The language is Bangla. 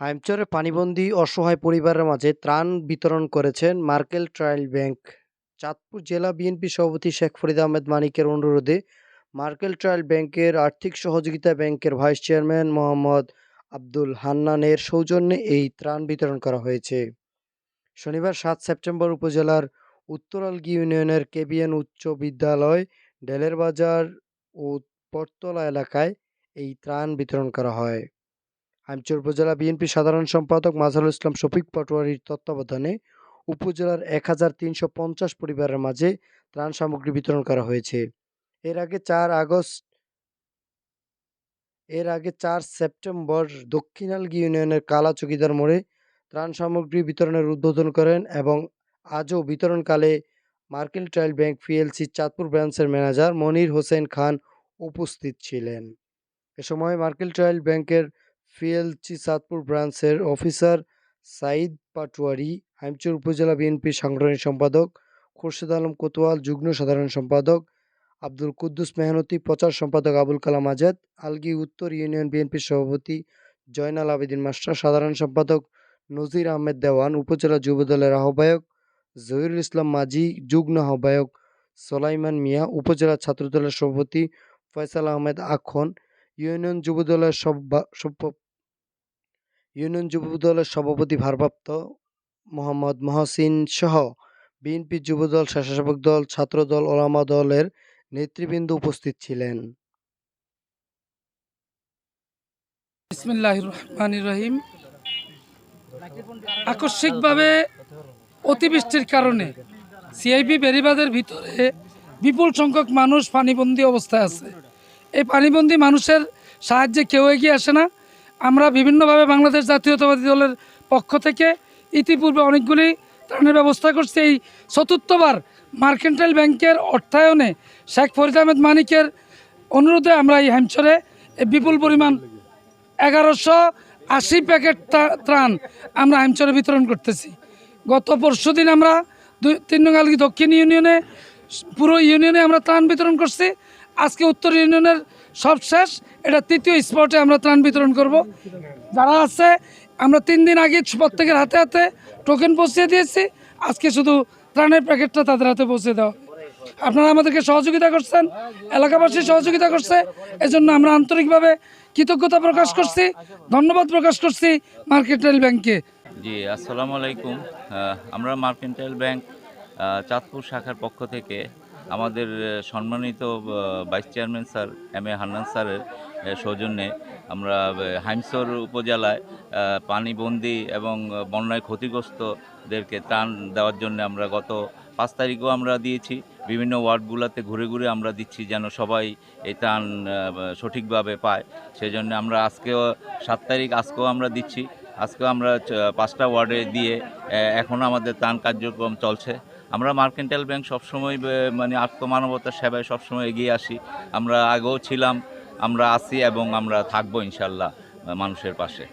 হাইমচরে পানিবন্দী অসহায় পরিবারের মাঝে ত্রাণ বিতরণ করেছেন মার্কেল ট্রায়াল ব্যাংক। চাঁদপুর জেলা বিএনপি সভাপতি শেখ ফরিদ আহমেদ মানিকের অনুরোধে মার্কেল ট্রায়াল ব্যাংকের আর্থিক সহযোগিতা ব্যাংকের ভাইস চেয়ারম্যান মোহাম্মদ আব্দুল হান্নানের সৌজন্যে এই ত্রাণ বিতরণ করা হয়েছে। শনিবার সাত সেপ্টেম্বর উপজেলার উত্তরালগি ইউনিয়নের কেবিএন উচ্চ বিদ্যালয় ডেলের বাজার ও পরতলা এলাকায় এই ত্রাণ বিতরণ করা হয়। হামচর উপজেলা বিএনপি সাধারণ সম্পাদক মাজহারুল ইসলাম শফিক পাটোয়ারির তত্ত্বাবধানে উপজেলার এক হাজার তিনশো পঞ্চাশ পরিবারের মাঝে ত্রাণ সামগ্রী বিতরণ করা হয়েছে। এর আগে চার আগস্ট, এর আগে চার সেপ্টেম্বর দক্ষিণালগি ইউনিয়নের কালা চকিদার মোড়ে ত্রাণ সামগ্রী বিতরণের উদ্বোধন করেন এবং আজও বিতরণকালে mercantile bank PLC Chandpur ব্রাঞ্চের ম্যানেজার মনির হোসেন খান উপস্থিত ছিলেন। এ সময় মার্কেল ট্রায়াল ব্যাংকের পিএলসি চাঁদপুর ব্রাঞ্চের অফিসার সাইদ পাটোয়ারি, হাইমচর উপজেলা বিএনপি সাংগঠনিক সম্পাদক খোরশেদ আলম কোতোয়াল, যুগ্ম সাধারণ সম্পাদক আব্দুল কুদ্দুস মেহনতি, প্রচার সম্পাদক আবুল কালাম আজাদ, আলগি উত্তর ইউনিয়ন বিএনপির সভাপতি জয়নাল আবেদিন মাস্টার, সাধারণ সম্পাদক নজির আহমেদ দেওয়ান, উপজেলা যুবদলের আহ্বায়ক জহিরুল ইসলাম মাঝি, যুগ্ম আহ্বায়ক সোলাইমান মিয়া, উপজেলা ছাত্রদলের সভাপতি ফয়সাল আহমেদ আখন, ইউনিয়ন যুবদলের সভা- ইউনিয়ন যুবদলের সভাপতি ভারপ্রাপ্ত মোহাম্মদ মহসিন সহ বিএনপি যুবদল স্বেচ্ছাসেবক দল ছাত্রদল ওলামা দলের নেতৃবৃন্দ উপস্থিত ছিলেন। রহিম। আকস্মিকভাবে অতিবৃষ্টির কারণে সিআইপি বেরিবাদের ভিতরে বিপুল সংখ্যক মানুষ পানিবন্দী অবস্থায় আছে। এই পানিবন্দী মানুষের সাহায্যে কেউ এগিয়ে আসে না। আমরা বিভিন্নভাবে বাংলাদেশ জাতীয়তাবাদী দলের পক্ষ থেকে ইতিপূর্বে অনেকগুলি ত্রাণের ব্যবস্থা করছি। এই চতুর্থবার মার্কেন্টাইল ব্যাংকের অর্থায়নে শেখ ফরিদ আহমেদ মানিকের অনুরোধে আমরা এই হ্যামচরে বিপুল পরিমাণ এগারোশো আশি প্যাকেট ত্রাণ আমরা হেমচরে বিতরণ করতেছি। গত পরশু আমরা দুই, তিন দক্ষিণ ইউনিয়নে, পুরো ইউনিয়নে আমরা ত্রাণ বিতরণ করছি। আজকে উত্তর ইউনিয়নের সব শেষ। এটা তৃতীয় স্পটে আমরা ত্রাণ বিতরণ করব। যারা আছে, আমরা তিন দিন আগে প্রত্যেকের হাতে হাতে টোকেন পৌঁছে দিয়েছি। আজকে শুধু ত্রাণের প্যাকেটটা তাদের হাতে পৌঁছে দেওয়া। আপনারা আমাদেরকে সহযোগিতা করছেন, এলাকাবাসী সহযোগিতা করছে, এজন্য আমরা আন্তরিকভাবে কৃতজ্ঞতা প্রকাশ করছি, ধন্যবাদ প্রকাশ করছি মার্কেন্টাইল ব্যাংকে জি, আসসালামু আলাইকুম। আমরা মার্কেন্টাইল ব্যাংক চাঁদপুর শাখার পক্ষ থেকে আমাদের সম্মানিত vice chairman sir M A Hannan স্যারের সৌজন্যে আমরা হাইমসর উপজেলায় পানিবন্দী এবং বন্যায় ক্ষতিগ্রস্তদেরকে ত্রাণ দেওয়ার জন্য আমরা গত পাঁচ তারিখও আমরা দিয়েছি। বিভিন্ন ওয়ার্ডগুলোতে ঘুরে ঘুরে আমরা দিচ্ছি যেন সবাই এই ত্রাণ সঠিকভাবে পায়। সেজন্য আমরা আজকেও, সাত তারিখ আজকেও আমরা দিচ্ছি। আজকেও আমরা পাঁচটা ওয়ার্ডে দিয়ে এখন আমাদের ত্রাণ কার্যক্রম চলছে। আমরা মার্কেন্টাইল ব্যাংক সবসময় মানে আত্মমানবতার সেবায় সবসময় এগিয়ে আসি। আমরা আগেও ছিলাম, আমরা আছি এবং আমরা থাকব ইনশাল্লাহ মানুষের পাশে।